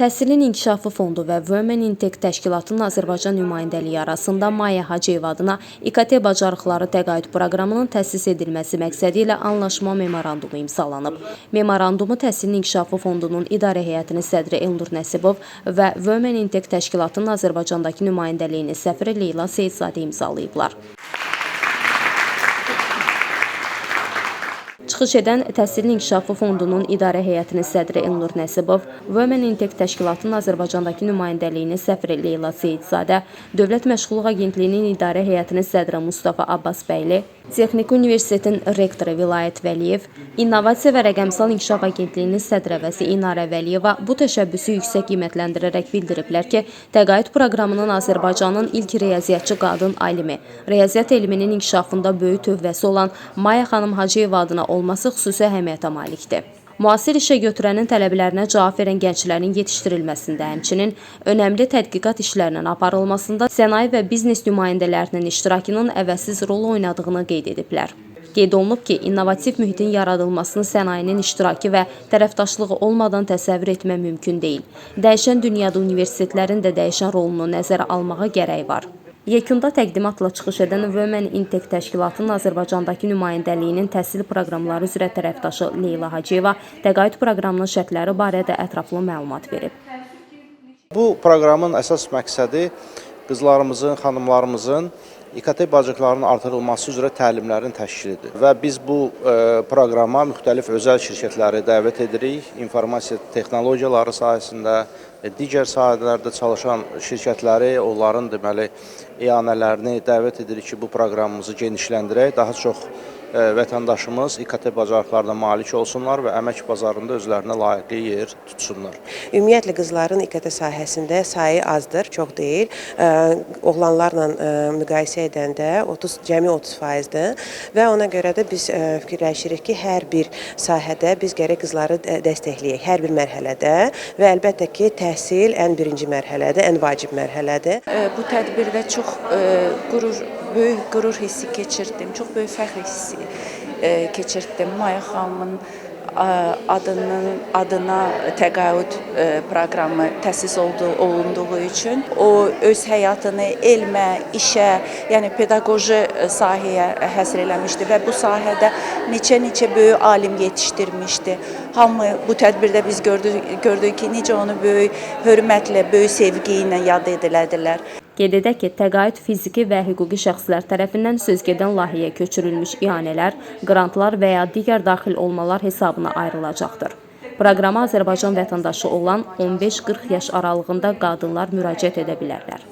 Təhsilin İnkişafı Fondu və Women in Tech təşkilatının Azərbaycan nümayəndəliyi arasında Maya Hacıyev adına İKT bacarıqları təqaüd proqramının təsis edilməsi məqsədi ilə anlaşma memorandumu imzalanıb. Memorandumu Təhsilin İnkişafı Fondunun İdarə Heyətinin sədri Elnur Nəsibov və Women in Tech təşkilatının Azərbaycandakı nümayəndəliyinin səfiri Leyla Seyidzadə imzalayıblar. Çıxış edən Təhsilin İnkişafı Fondunun İdarə Heyətinin sədri Elnur Nəsibov, Women in Tech təşkilatının Azərbaycandakı nümayəndəliyinin səfiri Leyla Seyidzadə, Dövlət Məşğulluq Agentliyinin İdarə Heyətinin sədri Mustafa Abbasbəyli, Texniki Universitetin rektoru Vilayət Vəliyev, İnnovasiya və Rəqəmsal İnkişaf Agentliyinin sədrəvəzi İnarə Vəliyeva bu təşəbbüsü yüksək qiymətləndirərək bildiriblər ki, təqaüd proqramının Azərbaycanın ilk riyaziyyatçı qadın alimi, riyaziyyat elminin inkişafında böyük tövbəsi olan Maya xanım Hacıyeva adına olması xüsusi əhəmiyyətə malikdir. Müasir işə götürənin tələblərinə cavab verən gənclərin yetişdirilməsində, həmçinin önəmli tədqiqat işlərinin aparılmasında sənaye və biznes nümayəndələrinin iştirakının əvəzsiz rol oynadığını qeyd ediblər. Qeyd olunub ki, innovativ mühitin yaradılmasını sənayenin iştirakı və tərəfdaşlığı olmadan təsəvvür etmək mümkün deyil. Dəyişən dünyada universitetlərin də dəyişən rolunu nəzərə almağa gərək var. Yekunda təqdimatla çıxış edən Women in Tech təşkilatının Azərbaycandakı nümayəndəliyinin təhsil proqramları üzrə tərəfdaşı Leyla Hacıyeva təqaüd proqramının şərtləri barədə ətraflı məlumat verib. Bu proqramın əsas məqsədi qızlarımızın, xanımlarımızın İKT bacarıqlarının artırılması üzrə təlimlərin təşkilidir. Və biz bu e, proqrama müxtəlif özəl şirkətləri dəvət edirik. İnformasiya texnologiyaları sahəsində, e, digər sahələrdə çalışan şirkətləri, onların deməli iyanələrini dəvət edirik ki, bu proqramımızı genişləndirək, daha çox vətəndaşımız İKT bacarıqlarına malik olsunlar və əmək bazarında özlərinə layiqli yer tutsunlar. Ümumiyyətlə qızların İKT sahəsində sayı azdır, çox deyil. Ə, Oğlanlarla ə, müqayisə edəndə 30 cəmi 30%dir və ona görə də biz ə, fikirləşirik ki, hər bir sahədə biz gərək qızları də- dəstəkləyək hər bir mərhələdə və əlbəttə ki, təhsil ən birinci mərhələdir, ən vacib mərhələdir. E, Bu tədbirdə çox e, qürur, böyük qürur hissi keçirdim. Çox böyük fəxr hissi e, keçirdim. Maya xanımın e, adının adına təqaüd e, proqramı təsis oldu, olunduğu üçün o öz həyatını elmə, işə, yəni pedaqoji e, sahəyə həsr eləmişdi və bu sahədə neçə-neçə böyük alim yetişdirmişdi. Hamı bu tədbirdə biz gördük, gördük ki, necə onu böyük hörmətlə, böyük sevgi ilə yad edilədilər. Qeyd edək ki, təqaüd fiziki və hüquqi şəxslər tərəfindən sözgedən layihəyə köçürülmüş ianələr, qrantlar və ya digər daxil olmalar hesabına ayrılacaqdır. Proqrama Azərbaycan vətəndaşı olan 15-40 yaş aralığında qadınlar müraciət edə bilərlər.